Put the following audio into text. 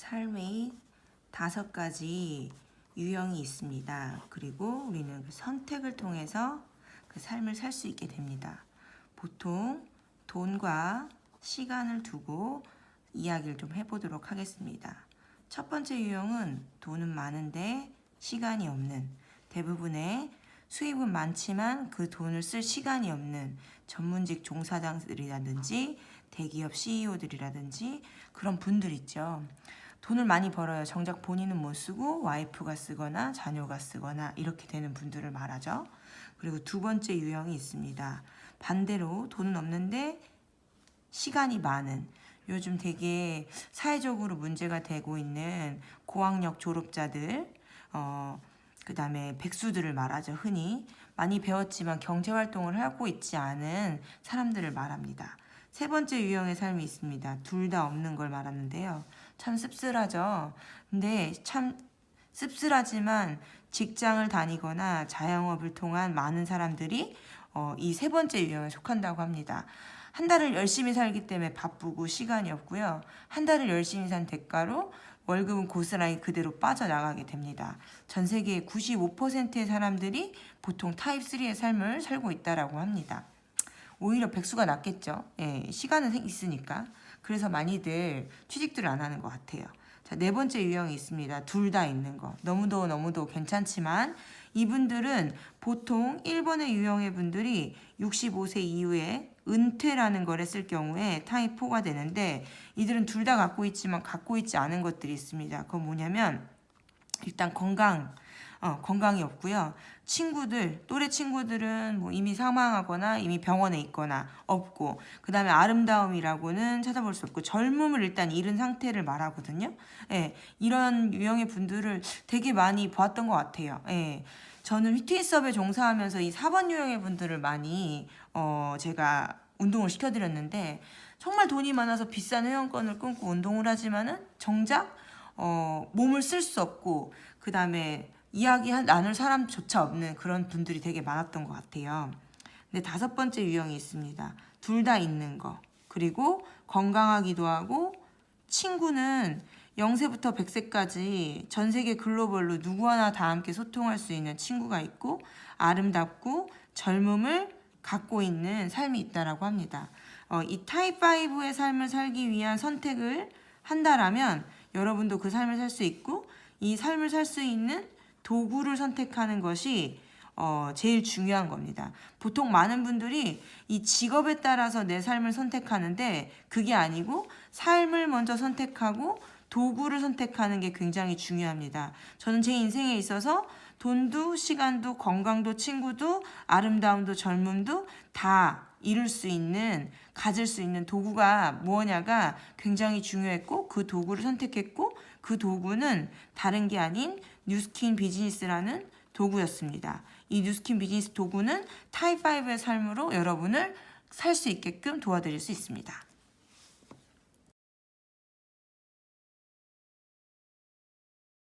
삶의 다섯 가지 유형이 있습니다. 그리고 우리는 그 선택을 통해서 그 삶을 살 수 있게 됩니다. 보통 돈과 시간을 두고 이야기를 좀 해보도록 하겠습니다. 첫 번째 유형은 돈은 많은데 시간이 없는 대부분의 수입은 많지만 그 돈을 쓸 시간이 없는 전문직 종사장들이라든지 대기업 CEO들이라든지 그런 분들 있죠. 돈을 많이 벌어요. 정작 본인은 못 쓰고 와이프가 쓰거나 자녀가 쓰거나 이렇게 되는 분들을 말하죠. 그리고 두 번째 유형이 있습니다. 반대로 돈은 없는데 시간이 많은 요즘 되게 사회적으로 문제가 되고 있는 고학력 졸업자들 어 그 다음에 백수들을 말하죠 흔히 많이 배웠지만 경제 활동을 하고 있지 않은 사람들을 말합니다. 세 번째 유형의 삶이 있습니다. 둘 다 없는 걸 말하는데요. 참 씁쓸하죠. 근데 참 씁쓸하지만 직장을 다니거나 자영업을 통한 많은 사람들이 어, 이 세 번째 유형에 속한다고 합니다. 한 달을 열심히 살기 때문에 바쁘고 시간이 없고요. 한 달을 열심히 산 대가로 월급은 고스란히 그대로 빠져나가게 됩니다. 전 세계의 95%의 사람들이 보통 타입 3의 삶을 살고 있다라고 합니다. 오히려 백수가 낫겠죠. 예, 시간은 생- 있으니까. 그래서 많이들 취직들을 안 하는 것 같아요. 자, 네 번째 유형이 있습니다. 둘 다 있는 거. 너무도 너무도 괜찮지만 이분들은 보통 1번의 유형의 분들이 65세 이후에 은퇴라는 걸 했을 경우에 타입 4가 되는데 이들은 둘 다 갖고 있지만 갖고 있지 않은 것들이 있습니다. 그건 뭐냐면 일단 건강, 어, 건강이 없고요. 친구들, 또래 친구들은 뭐 이미 사망하거나 이미 병원에 있거나 없고, 그 다음에 아름다움이라고는 찾아볼 수 없고, 젊음을 일단 잃은 상태를 말하거든요. 예, 이런 유형의 분들을 되게 많이 보았던 것 같아요. 예. 저는 휘트니스업에 종사하면서 이 4번 유형의 분들을 많이 어, 제가 운동을 시켜드렸는데 정말 돈이 많아서 비싼 회원권을 끊고 운동을 하지만은 정작 어, 몸을 쓸 수 없고 그 다음에 이야기 한- 나눌 사람조차 없는 그런 분들이 되게 많았던 것 같아요. 근데 다섯 번째 유형이 있습니다. 둘 다 있는 거. 그리고 건강하기도 하고 친구는 0세부터 100세까지 전 세계 글로벌로 누구나 다 함께 소통할 수 있는 친구가 있고 아름답고 젊음을 갖고 있는 삶이 있다라고 합니다. 어, 이 타입 5의 삶을 살기 위한 선택을 한다라면 여러분도 그 삶을 살 수 있고 이 삶을 살 수 있는 도구를 선택하는 것이 어, 제일 중요한 겁니다. 보통 많은 분들이 이 직업에 따라서 내 삶을 선택하는데 그게 아니고 삶을 먼저 선택하고 도구를 선택하는 게 굉장히 중요합니다. 저는 제 인생에 있어서 돈도 시간도 건강도 친구도 아름다움도 젊음도 다 이룰 수 있는 가질 수 있는 도구가 무엇냐가 굉장히 중요했고 그 도구를 선택했고 그 도구는 다른 게 아닌 뉴스킨 비즈니스라는 도구였습니다. 이 뉴스킨 비즈니스 도구는 타입 5의 삶으로 여러분을 살 수 있게끔 도와드릴 수 있습니다.